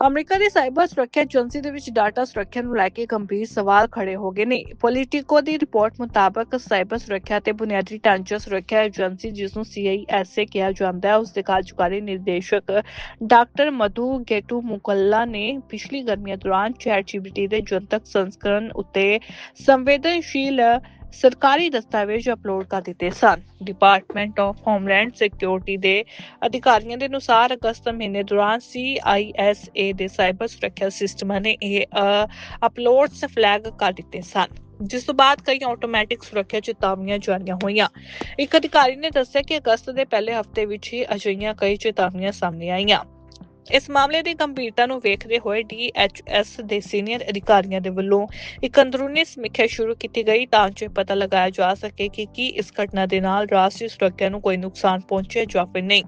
America ਦੀ cyber ਸੁਰੱਖਿਆ agency ਦੇ ਵਿੱਚ ਡਾਟਾ ਸੁਰੱਖਿਆ ਨੂੰ ਲੈ ਕੇ ਗੰਭੀਰ ਸਵਾਲ ਖੜੇ ਹੋ ਗਏ ਨੇ। ਪੋਲੀਟਿਕੋ ਦੀ ਰਿਪੋਰਟ ਮੁਤਾਬਕ ਸਾਈਬਰ ਸੁਰੱਖਿਆ ਤੇ ਬੁਨਿਆਦੀ ਢਾਂਚਾ ਸੁਰੱਖਿਆ ਏਜੰਸੀ ਜਿਸ ਨੂੰ CISA ਕਿਹਾ ਜਾਂਦਾ ਹੈ, ਉਸ ਦੇ ਕਾਰਜਕਾਰੀ ਨਿਰਦੇਸ਼ਕ ਡਾਕਟਰ ਮਧੂ ਗੇਟੂ ਮੁਕੱਲਾ ਨੇ ਪਿਛਲੀ ਗਰਮੀਆਂ ਦੌਰਾਨ ChatGPT ਦੇ ਜਨਤਕ ਸੰਸਕਰਣ ਉੱਤੇ ਸੰਵੇਦਨਸ਼ੀਲ ਸਰਕਾਰੀ ਦਸਤਾਵੇਜ਼ ਅਪਲੋਡ ਕਰ ਦਿੱਤੇ ਸਨ। ਡਿਪਾਰਟਮੈਂਟ ਆਫ ਹੋਮਲੈਂਡ ਸਿਕਿਉਰਿਟੀ ਦੇ ਅਧਿਕਾਰੀਆਂ ਦੇ ਅਨੁਸਾਰ ਅਗਸਤ ਮਹੀਨੇ ਦੌਰਾਨ CISA ਦੇ ਸਾਈਬਰ ਸੁਰੱਖਿਆ ਸਿਸਟਮਾਂ ਨੇ ਇਹ ਅਪਲੋਡਸ ਫਲੈਗ ਕਰ ਦਿੱਤੇ ਸਨ। ਜਿਸ ਤੋਂ ਬਾਅਦ ਕਈ ਆਟੋਮੈਟਿਕ ਸੁਰੱਖਿਆ ਚੇਤਾਵਨੀਆਂ ਜਾਰੀਆਂ ਹੋਈਆਂ। ਇੱਕ ਅਧਿਕਾਰੀ ਨੇ ਦੱਸਿਆ ਕਿ ਅਗਸਤ ਦੇ ਪਹਿਲੇ ਹਫ਼ਤੇ ਵਿੱਚ ਹੀ ਅਜਿਹੀਆਂ ਕਈ ਚੇਤਾਵਨੀਆਂ ਸਾਹਮਣੇ ਆਈਆਂ। ਇਸ ਮਾਮਲੇ ਦੀ ਗੰਭੀਰਤਾ ਨੂੰ ਵੇਖਦੇ ਹੋਏ DHS ਦੇ ਸੀਨੀਅਰ ਅਧਿਕਾਰੀਆਂ ਦੇ ਵੱਲੋਂ ਇੱਕ ਅੰਦਰੂਨੀ ਸਮੀਖਿਆ ਸ਼ੁਰੂ ਕੀਤੀ ਗਈ ਤਾਂ ਜੋ ਪਤਾ ਲਗਾਇਆ ਜਾ ਸਕੇ ਕਿ ਕੀ ਇਸ ਘਟਨਾ ਦੇ ਨਾਲ ਰਾਸ਼ਟਰੀ ਸੁਰੱਖਿਆ ਨੂੰ ਕੋਈ ਨੁਕਸਾਨ ਪਹੁੰਚਿਆ ਜਾਂ ਫਿਰ ਨਹੀਂ।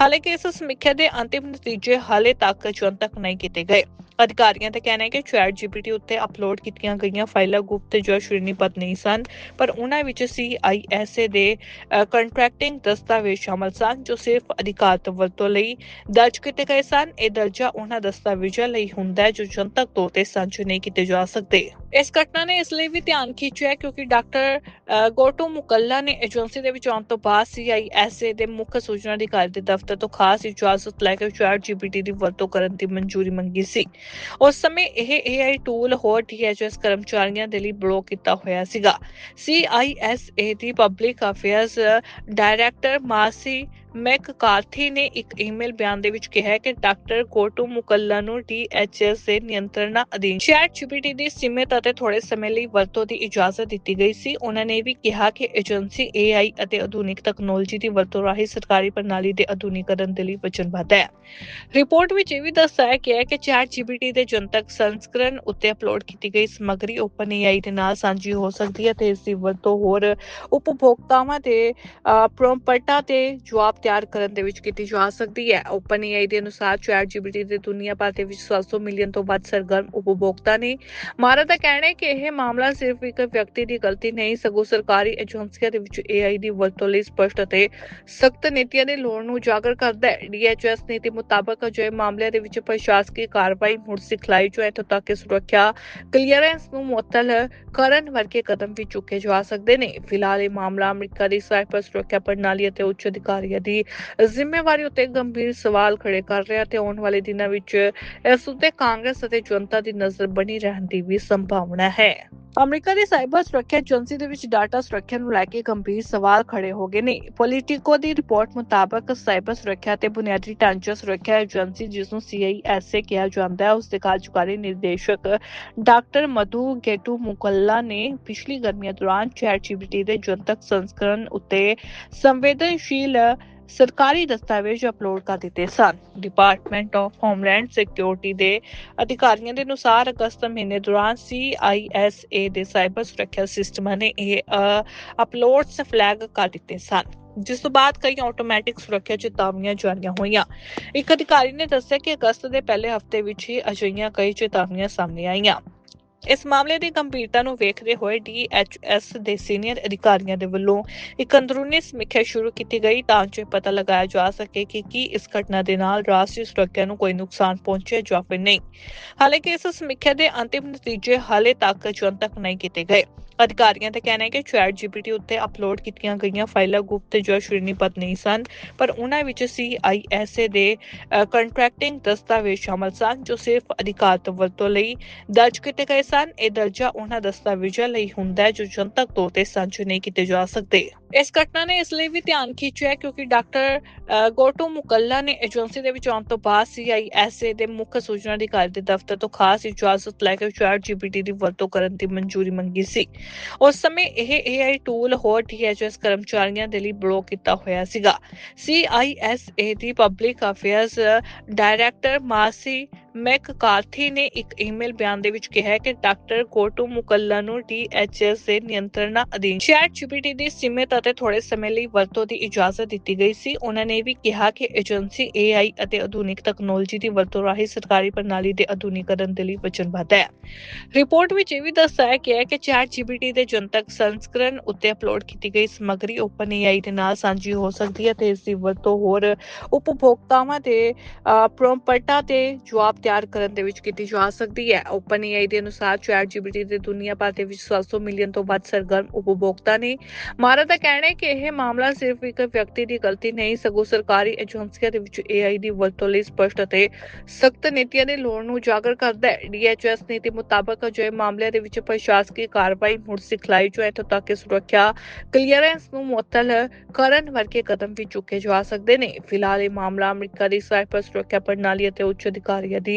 ਹਾਲਾਂਕਿ ਇਸ ਸਮੀਖਿਆ ਦੇ ਅੰਤਿਮ ਨਤੀਜੇ ਹਾਲੇ ਤੱਕ ਜਨਤਕ ਨਹੀਂ ਕੀਤੇ ਗਏ। ਅਧਿਕਾਰੀਆਂ ਦਾ ਕਹਿਣਾ ਹੈ ਕਿ ChatGPT ਉੱਤੇ ਅਪਲੋਡ ਕੀਤੀਆਂ ਗਈਆਂ ਫਾਈਲਾਂ ਗੁਪਤ ਜਾਂ ਸ਼੍ਰੇਣੀਬੱਧ ਨਹੀਂ ਸਨ, ਪਰ ਉਹਨਾਂ ਵਿੱਚ CISA ਦੇ ਕੰਟਰੈਕਟਿੰਗ ਦਸਤਾਵੇਜ਼ ਸ਼ਾਮਲ ਸਨ, ਜੋ ਸਿਰਫ ਅਧਿਕਾਰਤ ਵਰਤੋਂ ਲਈ ਦਰਜ ਕੀਤੇ ਗਏ ਸਨ। ਇਹ ਦਰਜਾ ਉਹਨਾਂ ਦਸਤਾਵੇਜ਼ਾਂ ਲਈ ਹੁੰਦਾ ਹੈ ਜੋ ਜਨਤਕ ਤੌਰ ਤੇ ਸਾਂਝੇ ਨਹੀਂ ਕੀਤੇ ਜਾ ਸਕਦੇ। ਇਸ ਘਟਨਾ ਨੇ ਇਸ ਲਈ ਵੀ ਧਿਆਨ ਖਿੱਚਿਆ ਕਿਉਂਕਿ ਡਾਕਟਰ ਗੋਟੋ ਮੁਕੱਲਾ ਨੇ ਏਜੰਸੀ ਦੇ ਵਿੱਚ ਆਉਣ ਤੋਂ ਬਾਅਦ CISA ਦੇ ਮੁੱਖ ਸੂਚਨਾ ਅਧਿਕਾਰੀ ਦੇ ਦਫ਼ਤਰ ਤੋਂ ਖਾਸ ਇਜਾਜ਼ਤ ਲੈ ਕੇ ChatGPT ਦੀ ਵਰਤੋਂ ਕਰਨ ਦੀ ਮਨਜ਼ੂਰੀ ਮੰਗੀ ਸੀ। ਉਸ ਸਮੇਂ ਇਹ AI ਟੂਲ ਹੋਰ DHS ਕਰਮਚਾਰੀਆਂ ਦੇ ਲਈ ਬਲੌਕ ਕੀਤਾ ਹੋਇਆ ਸੀਗਾ। CISA ਦੀ public affairs director Marcy McCarthy ਨੇ ਇੱਕ ਈਮੇਲ ਬਿਆਨ ਦੇ ਵਿੱਚ ਕਿਹਾ ਕਿ ਡਾਕਟਰ ਕੋਟੂ ਮੁਕੱਲਾ ਨੂੰ DHS ਦੇ ਨਿਯੰਤਰਣ ਅਧੀਨ ChatGPT ਦੀ ਸੀਮਿਤ ਅਤੇ ਥੋੜੇ ਸਮੇਂ ਲਈ ਵਰਤੋਂ ਦੀ ਇਜਾਜ਼ਤ ਦਿੱਤੀ ਗਈ ਸੀ। ਉਹਨਾਂ ਨੇ ਵੀ ਕਿਹਾ ਕਿ ਏਜੰਸੀ AI ਅਤੇ ਆਧੁਨਿਕ ਤਕਨਾਲੋਜੀ ਦੀ ਵਰਤੋਂ ਰਾਹੀਂ ਸਰਕਾਰੀ ਪ੍ਰਣਾਲੀ ਦੇ ਆਧੁਨਿਕਰਨ ਦੇ ਲਈ ਵਚਨਬੱਧ ਹੈ। ਰਿਪੋਰਟ ਵਿੱਚ ਇਹ ਵੀ ਦੱਸਿਆ ਗਿਆ ਹੈ ਕਿ ChatGPT ਦੇ ਜਨਤਕ ਸੰਸਕਰਣ ਉੱਤੇ ਅਪਲੋਡ ਕੀਤੀ ਗਈ ਸਮੱਗਰੀ ਓਪਨ OpenAI ਦੇ ਨਾਲ ਸਾਂਝੀ ਹੋ ਸਕਦੀ ਹੈ ਤੇ ਇਸ ਦੀ ਵਰਤੋਂ ਹੋਰ ਉਪਭੋਗਤਾਵਾਂ ਦੇ ਪ੍ਰੋਮਪਟਾਂ ਤੇ, ਜਵਾਬ ਤਿਆਰ ਕਰਨ ਦੇ ਵਿੱਚ ਕੀਤੀ ਜਾ ਸਕਦੀ ਹੈ। OpenAI ਦੇ ਅਨੁਸਾਰ ChatGPT ਦੇ ਦੁਨੀਆ ਭਰ ਦੇ ਵਿੱਚ 700 ਮਿਲੀਅਨ ਤੋਂ ਵੱਧ ਸਰਗਰਮ ਉਪਭੋਗਤਾ ਨੇ। ਮਾਰਾ ਦਾ ਕਹਿਣਾ ਹੈ ਕਿ ਇਹ ਮਾਮਲਾ ਸਿਰਫ ਇੱਕ ਵਿਅਕਤੀ ਦੀ ਗਲਤੀ ਨਹੀਂ, ਸਗੋਂ ਸਰਕਾਰੀ ਏਜੰਸੀਆਂ ਦੇ ਵਿੱਚ AI ਦੀ ਵਰਤੋਂ ਲਈ ਸਪਸ਼ਟ ਅਤੇ ਸਖਤ ਨੀਤੀਆਂ ਦੀ ਲੋੜ ਨੂੰ ਉਜਾਗਰ ਕਰਦਾ ਹੈ। DHS ਨੀਤੀ ਮੁਤਾਬਕ ਅਜਿਹੇ ਮਾਮਲਿਆਂ ਦੇ ਵਿੱਚ ਪ੍ਰਸ਼ਾਸਕੀ ਕਾਰਵਾਈ ਮੁੜ ਸਿਖਲਾਈ ਜੋ ਇੱਥੋਂ ਤੱਕ ਕਿ ਸੁਰੱਖਿਆ ਕਲੀਅਰੈਂਸ ਨੂੰ ਮੁਅੱਤਲ ਕਰਨ ਵਰਗੇ ਕਦਮ ਵੀ ਚੁੱਕੇ ਜਾ ਸਕਦੇ ਨੇ। ਫਿਲਹਾਲ ਇਹ ਮਾਮਲਾ ਅਮਰੀਕਾ ਦੀ ਸਾਈਬਰ ਸੁਰੱਖਿਆ ਪ੍ਰਣਾਲੀ ਅਤੇ ਉੱਚ ਅਧਿਕਾਰੀਆਂ ਦੀ ਜ਼ਿੰਮੇਵਾਰੀ ਉੱਤੇ ਗੰਭੀਰ ਸਵਾਲ ਖੜੇ ਕਰ ਰਿਹਾ ਤੇ ਆਉਣ ਵਾਲੇ ਦਿਨਾਂ ਵਿੱਚ ਇਸ ਉੱਤੇ ਕਾਂਗਰਸ ਅਤੇ ਜਨਤਾ ਦੀ ਨਜ਼ਰ ਬਣੀ ਰਹਿਣ ਦੀ ਵੀ ਸੰਭਾਵਨਾ ਹੈ। ਅਮਰੀਕਾ ਦੀ ਸਾਈਬਰ ਸੁਰੱਖਿਆ ਏਜੰਸੀ ਦੇ ਵਿੱਚ ਡਾਟਾ ਸੁਰੱਖਿਆ ਨੂੰ ਲੈ ਕੇ ਗੰਭੀਰ ਸਵਾਲ ਖੜੇ ਹੋ ਗਏ ਨੇ। ਪੋਲੀਟਿਕੋ ਦੀ ਰਿਪੋਰਟ ਮੁਤਾਬਕ ਸਾਈਬਰ ਸੁਰੱਖਿਆ ਤੇ ਬੁਨਿਆਦੀ ਢਾਂਚਾ ਸੁਰੱਖਿਆ ਏਜੰਸੀ ਜਿਸ ਨੂੰ CISA ਕਿਹਾ ਜਾਂਦਾ ਹੈ, ਉਸ ਦੇ ਕਾਰਜਕਾਰੀ ਨਿਰਦੇਸ਼ਕ ਡਾਕਟਰ ਮਧੂ ਗੇਟੂ ਮੁਕੱਲਾ ਨੇ ਪਿਛਲੀ ਗਰਮੀਆਂ ਦੌਰਾਨ ChatGPT ਦੇ ਜਨਤਕ ਸੰਸਕਰਣ ਉੱਤੇ ਸੰਵੇਦਨਸ਼ੀਲ ਸਰਕਾਰੀ ਦਸਤਾਵੇਜ਼ ਅਪਲੋਡ ਕਰ ਦਿੱਤੇ ਸਨ। ਡਿਪਾਰਟਮੈਂਟ ਆਫ ਹੋਮਲੈਂਡ ਸਿਕਿਉਰਿਟੀ ਦੇ ਅਧਿਕਾਰੀਆਂ ਦੇ ਅਨੁਸਾਰ ਅਗਸਤ ਮਹੀਨੇ ਦੌਰਾਨ CISA ਦੇ ਸਾਈਬਰ ਸੁਰੱਖਿਆ ਸਿਸਟਮਾਂ ਨੇ ਇਹ ਅਪਲੋਡਸ ਫਲੈਗ ਕਰ ਦਿੱਤੇ ਸਨ। ਜਿਸ ਤੋਂ ਬਾਅਦ ਕਈ ਆਟੋਮੈਟਿਕ ਸੁਰੱਖਿਆ ਚੇਤਾਵਨੀਆਂ ਜਾਰੀਆਂ ਹੋਈਆਂ। ਇੱਕ ਅਧਿਕਾਰੀ ਨੇ ਦੱਸਿਆ ਕਿ ਅਗਸਤ ਦੇ ਪਹਿਲੇ ਹਫ਼ਤੇ ਵਿੱਚ ਹੀ ਅਜਿਹੀਆਂ ਕਈ ਚੇਤਾਵਨੀਆਂ ਸਾਹਮਣੇ ਆਈਆਂ। ਇਸ ਮਾਮਲੇ ਦੀ ਗੰਭੀਰਤਾ ਨੂੰ ਵੇਖਦੇ ਹੋਏ DHS ਦੇ ਸੀਨੀਅਰ ਅਧਿਕਾਰੀਆਂ ਦੇ ਵੱਲੋਂ ਇੱਕ ਅੰਦਰੂਨੀ ਸਮੀਖਿਆ ਸ਼ੁਰੂ ਕੀਤੀ ਗਈ ਤਾਂ ਜੋ ਪਤਾ ਲਗਾਇਆ ਜਾ ਸਕੇ ਕਿ ਕੀ ਇਸ ਘਟਨਾ ਦੇ ਨਾਲ ਰਾਸ਼ਟਰੀ ਸੁਰੱਖਿਆ ਨੂੰ ਕੋਈ ਨੁਕਸਾਨ ਪਹੁੰਚਿਆ ਜਾਂ ਫਿਰ ਨਹੀਂ। ਹਾਲਾਂਕਿ ਇਸ ਸਮੀਖਿਆ ਦੇ ਅੰਤਿਮ ਨਤੀਜੇ ਹਾਲੇ ਤੱਕ ਜਨਤਕ ਨਹੀਂ ਕੀਤੇ ਗਏ। ਅਧਿਕਾਰੀਆਂ ਦਾ ਕਹਿਣਾ ਹੈ ਕਿ ChatGPT ਉੱਤੇ ਅਪਲੋਡ ਕੀਤੀਆਂ ਗਈਆਂ ਫਾਈਲਾਂ ਗੁਪਤ ਜਾਂ ਸ਼੍ਰੇਣੀਬੱਧ ਨਹੀਂ ਸਨ, ਪਰ ਉਹਨਾਂ ਵਿੱਚ CISA ਦੇ ਕੰਟਰੈਕਟਿੰਗ ਦਸਤਾਵੇਜ਼ ਸ਼ਾਮਲ ਸਨ, ਜੋ ਸਿਰਫ ਅਧਿਕਾਰਤ ਵਰਤੋਂ ਲਈ ਦਰਜ ਕੀਤੇ ਗਏ ਸਨ। ਇਹ ਦਰਜਾ ਉਹਨਾਂ ਦਸਤਾਵੇਜ਼ਾਂ ਲਈ ਹੁੰਦਾ ਹੈ ਜੋ ਜਨਤਕ ਤੌਰ ਤੇ ਸਾਂਝੇ ਨਹੀਂ ਕੀਤੇ ਜਾ ਸਕਦੇ। ਇਸ ਘਟਨਾ ਨੇ ਇਸ ਲਈ ਵੀ ਧਿਆਨ ਖਿੱਚਿਆ ਕਿਉਂਕਿ ਡਾਕਟਰ ਗੋਟੋ ਮੁਕੱਲਾ ਨੇ ਏਜੰਸੀ ਦੇ ਵਿੱਚ ਆਉਣ ਤੋਂ ਬਾਅਦ CISA ਦੇ ਮੁੱਖ ਸੂਚਨਾ ਅਧਿਕਾਰੀ ਦੇ ਦਫ਼ਤਰ ਤੋਂ ਖਾਸ ਇਜਾਜ਼ਤ ਲੈ ਕੇ ChatGPT ਦੀ ਵਰਤੋਂ ਕਰਨ ਦੀ ਮਨਜ਼ੂਰੀ ਮੰਗੀ ਸੀ। ਉਸ ਸਮੇਂ ਇਹ AI ਟੂਲ ਹੋਰ DHS ਕਰਮਚਾਰੀਆਂ ਦੇ ਲਈ ਬਲੌਕ ਕੀਤਾ ਹੋਇਆ ਸੀਗਾ। CISA ਦੀ public affairs director Marcy McCarthy ਨੇ ਇੱਕ ਈਮੇਲ ਬਿਆਨ ਦੇ ਵਿੱਚ ਕਿਹਾ ਕਿ ਡਾਕਟਰ ਕੋਟੂ ਮੁਕੱਲਾ ਨੂੰ DHS ਦੇ ਨਿਯੰਤਰਣ ਅਧੀਨ ਚੈਟ GPT ਦੀ ਸੀਮਿਤ ਅਤੇ ਥੋੜੇ ਸਮੇਂ ਲਈ ਵਰਤੋਂ ਦੀ ਇਜਾਜ਼ਤ ਦਿੱਤੀ ਗਈ ਸੀ। ਉਹਨਾਂ ਨੇ ਵੀ ਕਿਹਾ ਕਿ ਏਜੰਸੀ AI ਅਤੇ ਆਧੁਨਿਕ ਤਕਨਾਲੋਜੀ ਦੀ ਵਰਤੋਂ ਰਾਹੀਂ ਸਰਕਾਰੀ ਪ੍ਰਣਾਲੀ ਦੇ ਆਧੁਨਿਕਰਨ ਦੇ ਲਈ ਵਚਨਬੱਧ ਹੈ। ਰਿਪੋਰਟ ਵਿੱਚ ਇਹ ਵੀ ਦੱਸਿਆ ਗਿਆ ਹੈ ਕਿ ਚੈਟ GPT ਦੇ ਜਨਤਕ ਸੰਸਕਰਣ ਉੱਤੇ ਅਪਲੋਡ ਕੀਤੀ ਗਈ ਸਮੱਗਰੀ ਓਪਨ OpenAI ਦੇ ਨਾਲ ਸਾਂਝੀ ਹੋ ਸਕਦੀ ਹੈ ਤੇ ਇਸ ਦੀ ਵਰਤੋਂ ਹੋਰ ਉਪਭੋਗਤਾਵਾਂ ਦੇ ਪ੍ਰੋਮਪਟਾਂ ਤੇ ਜਵਾਬ ਤਿਆਰ ਕਰਨ ਦੇ ਵਿੱਚ ਕੀਤੀ ਜਾ ਸਕਦੀ ਹੈ। OpenAI ਦੇ ਅਨੁਸਾਰ ਚੈਟ GPT ਦੇ ਦੁਨੀਆ ਭਰ ਦੇ ਵਿੱਚ 700 ਮਿਲੀਅਨ ਤੋਂ ਵੱਧ ਸਰਗਰਮ ਉਪਭੋਗਤਾ ਨੇ। ਮਾਰਾ ਦਾ ਕਹਿਣਾ ਹੈ ਕਿ ਇਹ ਮਾਮਲਾ ਸਿਰਫ ਇੱਕ ਵਿਅਕਤੀ ਦੀ ਗਲਤੀ ਨਹੀਂ, ਸਗੋਂ ਸਰਕਾਰੀ ਏਜੰਸੀਆਂ ਦੇ ਵਿੱਚ AI ਦੀ ਵਰਤੋਂ ਲਈ ਸਪਸ਼ਟ ਅਤੇ ਸਖਤ ਨੀਤੀਆਂ ਦੀ ਲੋੜ ਨੂੰ ਉਜਾਗਰ ਕਰਦਾ ਹੈ। DHS ਨੀਤੀ ਮੁਤਾਬਕ ਅਜਿਹੇ ਮਾਮਲਿਆਂ ਦੇ ਵਿੱਚ ਪ੍ਰਸ਼ਾਸਕੀ ਕਾਰਵਾਈ ਮੁੜ ਸਿਖਲਾਈ ਜੋ ਇੱਥੋਂ ਤੱਕ ਕਿ ਸੁਰੱਖਿਆ ਕਲੀਅਰੈਂਸ ਨੂੰ ਮੁਅੱਤਲ ਕਰਨ ਵਰਗੇ ਕਦਮ ਵੀ ਚੁੱਕੇ ਜਾ ਸਕਦੇ ਨੇ। ਫਿਲਹਾਲ ਇਹ ਮਾਮਲਾ ਅਮਰੀਕਾ ਦੀ ਸਾਈਬਰ ਸੁਰੱਖਿਆ ਪ੍ਰਣਾਲੀ ਅਤੇ ਉੱਚ ਅਧਿਕਾਰੀਆਂ ਦੀ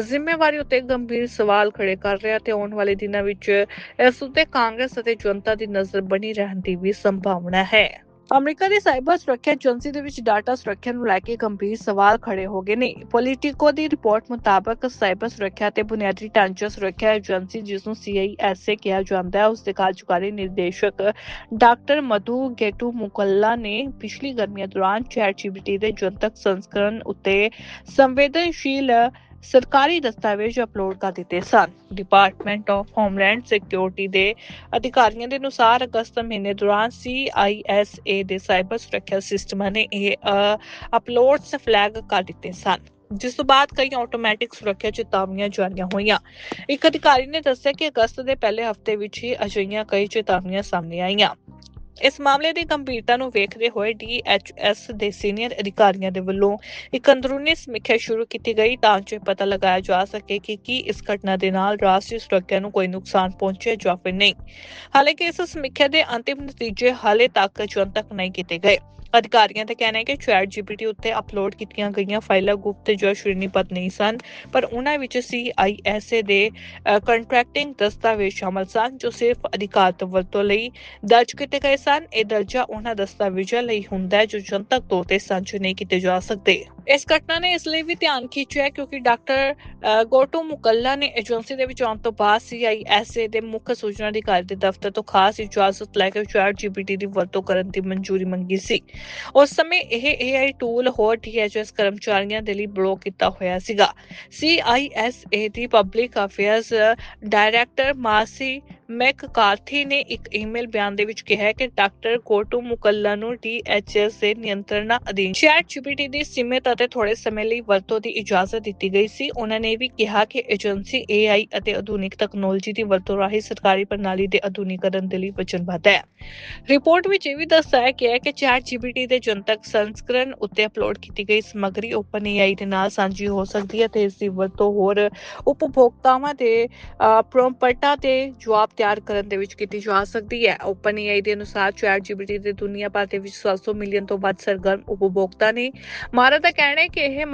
ਜ਼ਿੰਮੇਵਾਰੀ ਉੱਤੇ ਗੰਭੀਰ ਸਵਾਲ ਖੜੇ ਕਰ ਰਿਹਾ ਤੇ ਆਉਣ ਵਾਲੇ ਦਿਨਾਂ ਵਿੱਚ ਇਸ ਉੱਤੇ ਕਾਂਗਰਸ ਅਤੇ ਜਨਤਾ ਦੀ ਨਜ਼ਰ ਬਣੀ ਰਹਿਣ ਦੀ ਵੀ ਸੰਭਾਵਨਾ ਹੈ। ਅਮਰੀਕਾ ਦੀ ਸਾਈਬਰ ਸੁਰੱਖਿਆ ਏਜੰਸੀ ਦੇ ਵਿੱਚ ਡਾਟਾ ਸੁਰੱਖਿਆ ਨੂੰ ਲੈ ਕੇ ਗੰਭੀਰ ਸਵਾਲ ਖੜੇ ਹੋ ਗਏ ਨੇ। ਪੋਲੀਟੀਕੋ ਦੀ ਰਿਪੋਰਟ ਮੁਤਾਬਕ ਸਾਈਬਰ ਸੁਰੱਖਿਆ ਤੇ ਬੁਨਿਆਦੀ ਢਾਂਚਾ ਸੁਰੱਖਿਆ ਏਜੰਸੀ ਜਿਸ ਨੂੰ CISA ਕਿਹਾ ਜਾਂਦਾ ਹੈ, ਉਸ ਦੇ ਕਾਰਜਕਾਰੀ ਨਿਰਦੇਸ਼ਕ ਡਾਕਟਰ ਮਧੂ ਗੇਟੂ ਮੁਕੱਲਾ ਨੇ ਪਿਛਲੀ ਗਰਮੀਆਂ ਦੌਰਾਨ ChatGPT ਦੇ ਜਨਤਕ ਸੰਸਕਰਣ ਉੱਤੇ ਸੰਵੇਦਨਸ਼ੀਲ ਸਰਕਾਰੀ ਦਸਤਾਵੇਜ਼ ਅਪਲੋਡ ਕਰ ਦਿੱਤੇ ਸਨ। ਡਿਪਾਰਟਮੈਂਟ ਆਫ ਹੋਮਲੈਂਡ ਸਿਕਿਉਰਿਟੀ ਦੇ ਅਧਿਕਾਰੀਆਂ ਦੇ ਅਨੁਸਾਰ ਅਗਸਤ ਮਹੀਨੇ ਦੌਰਾਨ CISA ਦੇ ਸਾਈਬਰ ਸੁਰੱਖਿਆ ਸਿਸਟਮਾਂ ਨੇ ਇਹ ਅਪਲੋਡਸ ਫਲੈਗ ਕਰ ਦਿੱਤੇ ਸਨ। ਜਿਸ ਤੋਂ ਬਾਅਦ ਕਈ ਆਟੋਮੈਟਿਕ ਸੁਰੱਖਿਆ ਚੇਤਾਵਨੀਆਂ ਜਾਰੀਆਂ ਹੋਈਆਂ। ਇੱਕ ਅਧਿਕਾਰੀ ਨੇ ਦੱਸਿਆ ਕਿ ਅਗਸਤ ਦੇ ਪਹਿਲੇ ਹਫ਼ਤੇ ਵਿੱਚ ਹੀ ਅਜਿਹੀਆਂ ਕਈ ਚੇਤਾਵਨੀਆਂ ਸਾਹਮਣੇ ਆਈਆਂ। ਇਸ ਮਾਮਲੇ ਦੀ ਗੰਭੀਰਤਾ ਨੂੰ ਵੇਖਦੇ ਹੋਏ DHS ਦੇ ਸੀਨੀਅਰ ਅਧਿਕਾਰੀਆਂ ਦੇ ਵੱਲੋਂ ਇੱਕ ਅੰਦਰੂਨੀ ਸਮੀਖਿਆ ਸ਼ੁਰੂ ਕੀਤੀ ਗਈ ਤਾਂ ਜੋ ਪਤਾ ਲਗਾਇਆ ਜਾ ਸਕੇ ਕਿ ਕੀ ਇਸ ਘਟਨਾ ਦੇ ਨਾਲ ਰਾਸ਼ਟਰੀ ਸੁਰੱਖਿਆ ਨੂੰ ਕੋਈ ਨੁਕਸਾਨ ਪਹੁੰਚਿਆ ਜਾਂ ਫਿਰ ਨਹੀਂ। ਹਾਲਾਂਕਿ ਇਸ ਸਮੀਖਿਆ ਦੇ ਅੰਤਿਮ ਨਤੀਜੇ ਹਾਲੇ ਤੱਕ ਜਨਤਕ ਨਹੀਂ ਕੀਤੇ ਗਏ। ਅਧਿਕਾਰੀਆਂ ਦਾ ਕਹਿਣਾ ਹੈ ਕਿ ChatGPT ਉੱਤੇ ਅਪਲੋਡ ਕੀਤੀਆਂ ਗਈਆਂ ਫਾਈਲਾਂ ਗੁਪਤ ਜਾਂ ਸ਼੍ਰੇਣੀਬੱਧ ਨਹੀਂ ਸਨ, ਪਰ ਉਹਨਾਂ ਵਿੱਚ CISA ਦੇ ਕੰਟਰੈਕਟਿੰਗ ਦਸਤਾਵੇਜ਼ ਸ਼ਾਮਲ ਸਨ, ਜੋ ਸਿਰਫ ਅਧਿਕਾਰਤ ਵਰਤੋਂ ਲਈ ਦਰਜ ਕੀਤੇ ਗਏ ਸਨ। ਇਹ ਦਰਜਾ ਉਹਨਾਂ ਦਸਤਾਵੇਜ਼ਾਂ ਲਈ ਹੁੰਦਾ ਹੈ ਜੋ ਜਨਤਕ ਤੌਰ ਤੇ ਸਾਂਝੇ ਨਹੀਂ ਕੀਤੇ ਜਾ ਸਕਦੇ। ਇਸ ਘਟਨਾ ਨੇ ਇਸ ਲਈ ਵੀ ਧਿਆਨ ਖਿੱਚਿਆ ਕਿਉਂਕਿ ਡਾਕਟਰ ਗੋਟੋ ਮੁਕੱਲਾ ਨੇ ਏਜੰਸੀ ਦੇ ਵਿੱਚ ਆਉਣ ਤੋਂ ਬਾਅਦ CISA ਦੇ ਮੁੱਖ ਸੂਚਨਾ ਅਧਿਕਾਰੀ ਦੇ ਦਫ਼ਤਰ ਤੋਂ ਖਾਸ ਇਜਾਜ਼ਤ ਲੈ ਕੇ ChatGPT ਦੀ ਵਰਤੋਂ ਕਰਨ ਦੀ ਮਨਜ਼ੂਰੀ ਮੰਗੀ ਸੀ। ਉਸ ਸਮੇਂ ਇਹ AI ਟੂਲ ਹੋਰ DHS ਕਰਮਚਾਰੀਆਂ ਦੇ ਲਈ ਬਲੌਕ ਕੀਤਾ ਹੋਇਆ ਸੀਗਾ। CISA ਦੀ public affairs director Marcy Mac ਨੇ ਇੱਕ ਈਮੇਲ ਬਿਆਨ ਦੇ ਵਿੱਚ ਕਿਹਾ ਕਿ ਡਾਕਟਰ ਕੋਟੂ ਮੁਕੱਲਾ ਨੂੰ DHS ਦੇ ਨਿਯੰਤਰਣ ਅਧੀਨ ਚੈਟ GPT ਦੀ ਸੀਮਿਤ ਅਤੇ ਥੋੜੇ ਸਮੇਂ ਲਈ ਵਰਤੋਂ ਦੀ ਇਜਾਜ਼ਤ ਦਿੱਤੀ ਗਈ ਸੀ। ਉਹਨਾਂ ਨੇ ਵੀ ਕਿਹਾ ਕਿ ਏਜੰਸੀ AI ਅਤੇ ਆਧੁਨਿਕ ਤਕਨਾਲੋਜੀ ਦੀ ਵਰਤੋਂ ਰਾਹੀਂ ਸਰਕਾਰੀ ਪ੍ਰਣਾਲੀ ਦੇ ਆਧੁਨਿਕਰਨ ਦੇ ਲਈ ਵਚਨਬੱਧ ਹੈ। ਰਿਪੋਰਟ ਵਿੱਚ ਇਹ ਵੀ ਦੱਸਿਆ ਗਿਆ ਹੈ ਕਿ ਚੈਟ GPT ਦੇ ਜਨਤਕ ਸੰਸਕਰਣ ਉੱਤੇ ਅਪਲੋਡ ਕੀਤੀ ਗਈ ਸਮੱਗਰੀ ਓਪਨ OpenAI ਦੇ ਨਾਲ ਸਾਂਝੀ ਹੋ ਸਕਦੀ ਹੈ ਤੇ ਇਸ ਦੀ ਵਰਤੋਂ ਹੋਰ ਉਪਭੋਗਤਾਵਾਂ ਦੇ ਪ੍ਰੋਮਪਟਾਂ ਤੇ ਜਵਾਬ ਤਿਆਰ ਕਰਨ ਦੇ ਵਿੱਚ ਕੀਤੀ ਜਾ ਸਕਦੀ ਹੈ। ਓਪਨ OpenAI ਦੇ ਅਨੁਸਾਰ ChatGPT ਦੇ ਦੁਨੀਆ ਭਰ ਦੇ ਵਿੱਚ 700 ਮਿਲੀਅਨ ਤੋਂ ਵੱਧ ਸਰਗਰਮ ਉਪਭੋਗਤਾ ਨੇ। ਮਾਰਾ ਦਾ ਕਹਿਣਾ ਹੈ ਕਿ ਇਹ